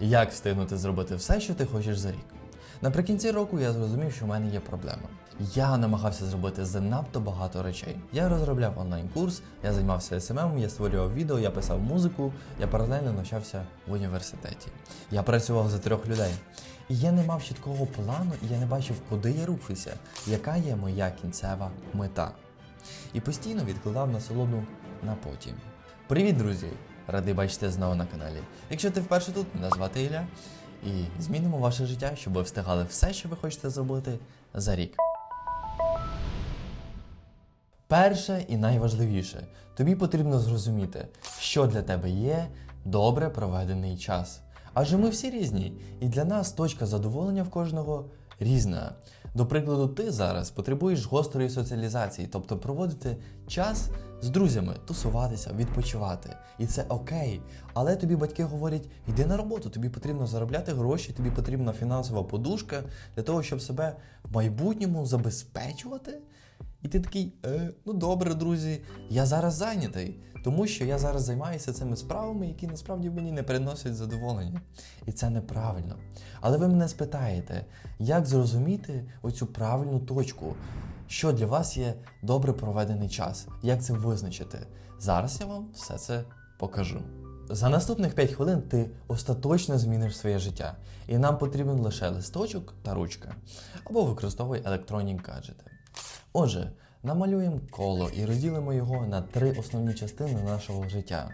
Як встигнути зробити все, що ти хочеш за рік? Наприкінці року я зрозумів, що в мене є проблема. Я намагався зробити занадто багато речей. Я розробляв онлайн-курс, я займався СММ, я створював відео, я писав музику, я паралельно навчався в університеті. Я працював за трьох людей. І я не мав чіткого плану, і я не бачив, куди я рухаюся, яка є моя кінцева мета. І постійно відкладав насолоду на потім. Привіт, друзі! Радий бачити знову на каналі. Якщо ти вперше тут, мене звати Ілля, і змінимо ваше життя, щоб ви встигали все, що ви хочете зробити за рік. Перше і найважливіше, тобі потрібно зрозуміти, що для тебе є добре проведений час. Адже ми всі різні, і для нас точка задоволення в кожного різна. До прикладу, ти зараз потребуєш гострої соціалізації, тобто проводити час з друзями, тусуватися, відпочивати. І це окей. Але тобі батьки говорять: йди на роботу, тобі потрібно заробляти гроші, тобі потрібна фінансова подушка для того, щоб себе в майбутньому забезпечувати. І ти такий, е, ну добре, друзі, я зараз зайнятий, тому що я зараз займаюся цими справами, які насправді мені не приносять задоволення. І це неправильно. Але ви мене спитаєте, як зрозуміти оцю правильну точку, що для вас є добре проведений час, як це визначити? Зараз я вам все це покажу. За наступних 5 хвилин ти остаточно зміниш своє життя, і нам потрібен лише листочок та ручка, або використовуй електронні гаджети. Отже, намалюємо коло і розділимо його на три основні частини нашого життя: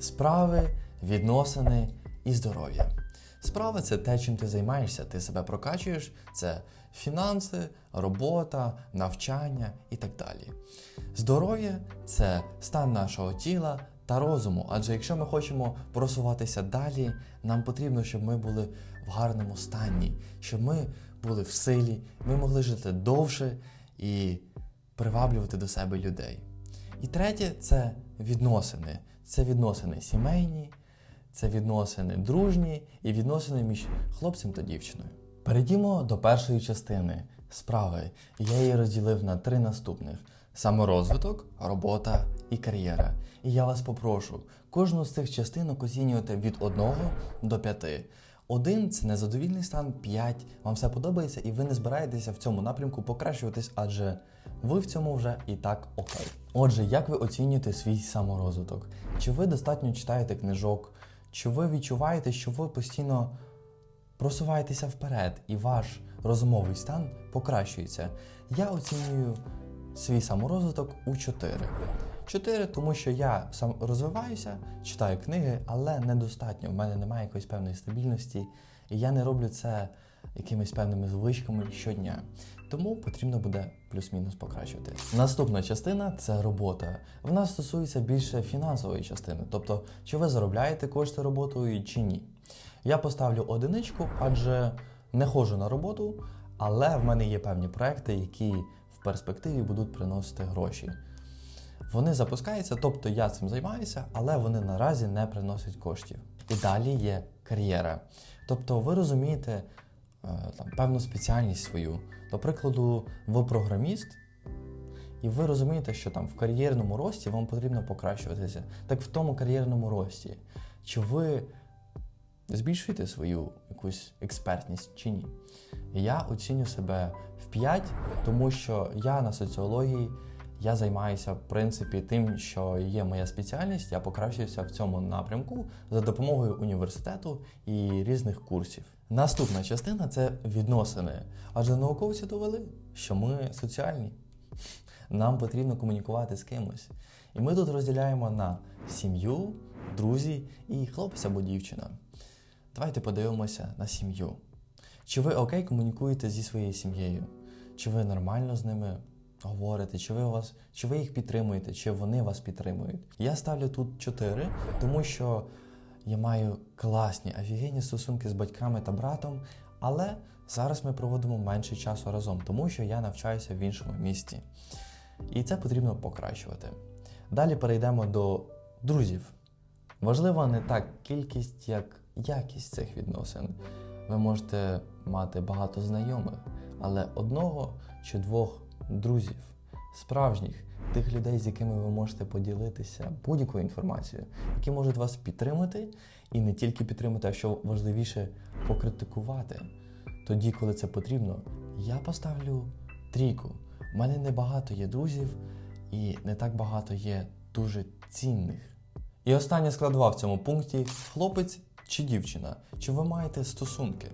справи, відносини і здоров'я. Справа це те, чим ти займаєшся, ти себе прокачуєш, це фінанси, робота, навчання і так далі. Здоров'я це стан нашого тіла та розуму, адже якщо ми хочемо просуватися далі, нам потрібно, щоб ми були в гарному стані, щоб ми були в силі, ми могли жити довше і приваблювати до себе людей. І третє це відносини. Це відносини сімейні, це відносини дружні і відносини між хлопцем та дівчиною. Перейдімо до першої частини справи. Я її розділив на три наступних: саморозвиток, робота і кар'єра. І я вас попрошу кожну з цих частинок оцінювати від 1 до 5. Один це незадовільний стан, 5 вам все подобається, і ви не збираєтеся в цьому напрямку покращуватись, адже ви в цьому вже і так окей. Отже, як ви оцінюєте свій саморозвиток? Чи ви достатньо читаєте книжок? Чи ви відчуваєте, що ви постійно просуваєтеся вперед і ваш розумовий стан покращується? Я оцінюю свій саморозвиток у 4. 4, тому що я сам розвиваюся, читаю книги, але недостатньо. В мене немає якоїсь певної стабільності, і я не роблю це якимись певними звичками щодня. Тому потрібно буде плюс-мінус покращувати. Наступна частина це робота. Вона стосується більше фінансової частини, тобто чи ви заробляєте кошти роботою чи ні. Я поставлю одиничку, адже не ходжу на роботу, але в мене є певні проекти, які в перспективі будуть приносити гроші. Вони запускаються, тобто я цим займаюся, але вони наразі не приносять коштів. І далі є кар'єра. Тобто ви розумієте там, певну спеціальність свою. До прикладу, ви програміст, і ви розумієте, що там в кар'єрному рості вам потрібно покращуватися. Так в тому кар'єрному рості, чи ви збільшуєте свою якусь експертність чи ні? Я оціню себе в 5, тому що я на соціології. Я займаюся в принципі тим, що є моя спеціальність. Я покращуюся в цьому напрямку за допомогою університету і різних курсів. Наступна частина це відносини. Адже науковці довели, що ми соціальні. Нам потрібно комунікувати з кимось. І ми тут розділяємо на сім'ю, друзі і хлопець або дівчина. Давайте подивимося на сім'ю. Чи ви окей комунікуєте зі своєю сім'єю? Чи ви нормально з ними? Говорите, чи ви вас, чи ви їх підтримуєте, чи вони вас підтримують. Я ставлю тут 4, тому що я маю класні, офігенні стосунки з батьками та братом, але зараз ми проводимо менше часу разом, тому що я навчаюся в іншому місті. І це потрібно покращувати. Далі перейдемо до друзів. Важлива не так кількість, як якість цих відносин. Ви можете мати багато знайомих, але одного чи двох друзів, справжніх, тих людей, з якими ви можете поділитися будь-якою інформацією, які можуть вас підтримати, і не тільки підтримати, а що важливіше покритикувати. Тоді, коли це потрібно, я поставлю трійку. У мене небагато є друзів, і не так багато є дуже цінних. І остання складова в цьому пункті хлопець чи дівчина. Чи ви маєте стосунки?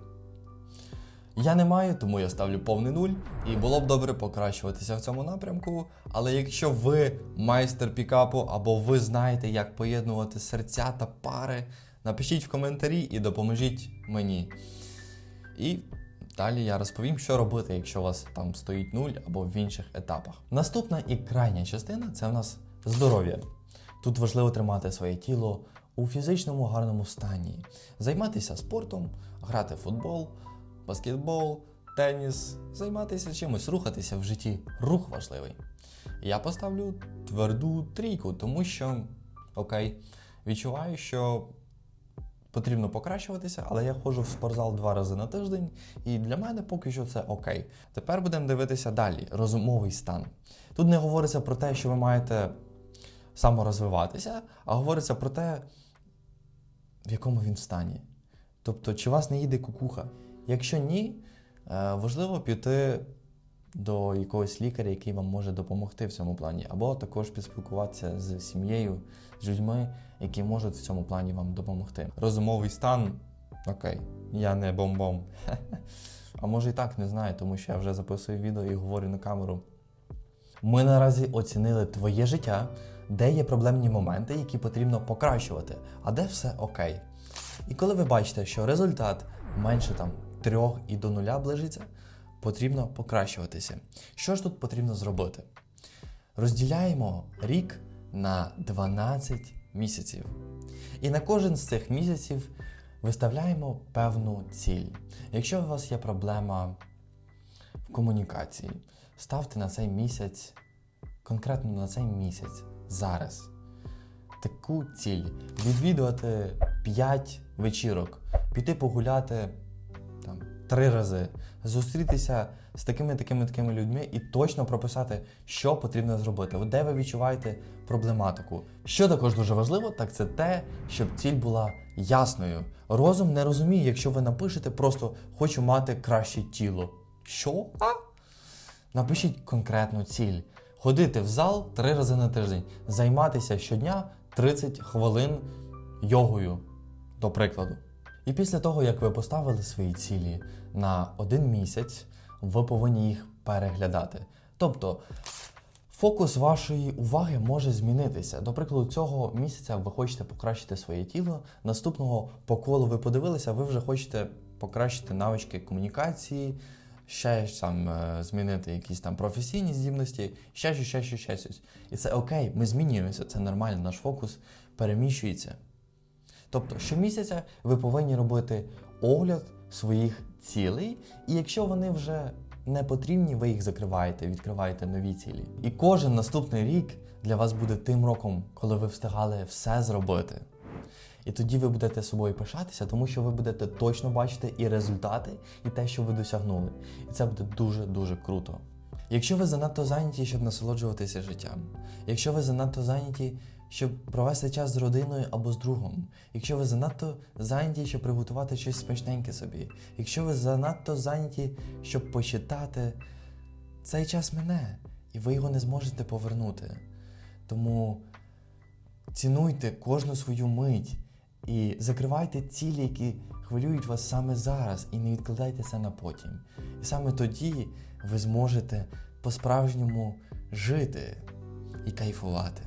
Я не маю, тому я ставлю повний нуль, і було б добре покращуватися в цьому напрямку. Але якщо ви майстер пікапу або ви знаєте, як поєднувати серця та пари, напишіть в коментарі і допоможіть мені. І далі я розповім, що робити, якщо у вас там стоїть нуль або в інших етапах. Наступна і крайня частина це в нас здоров'я. Тут важливо тримати своє тіло у фізичному гарному стані, займатися спортом, грати в футбол, баскетбол, теніс, займатися чимось, рухатися в житті. Рух важливий. Я поставлю тверду трійку, тому що, окей, відчуваю, що потрібно покращуватися, але я ходжу в спортзал два рази на тиждень, і для мене поки що це окей. Тепер будемо дивитися далі. Розумовий стан. Тут не говориться про те, що ви маєте саморозвиватися, а говориться про те, в якому він стані. Тобто, чи вас не їде кукуха? Якщо ні, е, важливо піти до якогось лікаря, який вам може допомогти в цьому плані, або також підспілкуватися з сім'єю, з людьми, які можуть в цьому плані вам допомогти. Розумовий стан, окей, я не бомбом. А може і так не знаю, тому що я вже записую відео і говорю на камеру. Ми наразі оцінили твоє життя, де є проблемні моменти, які потрібно покращувати, а де все окей. І коли ви бачите, що результат менше там трьох і до нуля ближиться, потрібно покращуватися. Що ж тут потрібно зробити? Розділяємо рік на 12 місяців. І на кожен з цих місяців виставляємо певну ціль. Якщо у вас є проблема в комунікації, ставте на цей місяць, конкретно на цей місяць, зараз, таку ціль відвідувати 5 вечірок, піти погуляти 3 рази, зустрітися з такими такими такими людьми і точно прописати, що потрібно зробити, де ви відчуваєте проблематику. Що також дуже важливо, так це те, щоб ціль була ясною. Розум не розуміє, якщо ви напишете просто хочу мати краще тіло. Що? А? Напишіть конкретну ціль. Ходити в зал три рази на тиждень, займатися щодня 30 хвилин йогою, до прикладу. І після того, як ви поставили свої цілі на один місяць, ви повинні їх переглядати. Тобто фокус вашої уваги може змінитися. До прикладу, цього місяця ви хочете покращити своє тіло. Наступного по колу ви подивилися, ви вже хочете покращити навички комунікації, ще там е, змінити якісь там професійні здібності, ще щось, ще щось, ще щось. І це окей, ми змінюємося, це нормально, наш фокус переміщується. Тобто, щомісяця ви повинні робити огляд своїх цілей, і якщо вони вже не потрібні, ви їх закриваєте, відкриваєте нові цілі. І кожен наступний рік для вас буде тим роком, коли ви встигали все зробити. І тоді ви будете собою пишатися, тому що ви будете точно бачити і результати, і те, що ви досягнули. І це буде дуже-дуже круто. Якщо ви занадто зайняті, щоб насолоджуватися життям, якщо ви занадто зайняті, щоб провести час з родиною або з другом, якщо ви занадто зайняті, щоб приготувати щось смачненьке собі, якщо ви занадто зайняті, щоб почитати, цей час мине, і ви його не зможете повернути. Тому цінуйте кожну свою мить і закривайте цілі, які хвилюють вас саме зараз, і не відкладайте це на потім. І саме тоді ви зможете по-справжньому жити і кайфувати.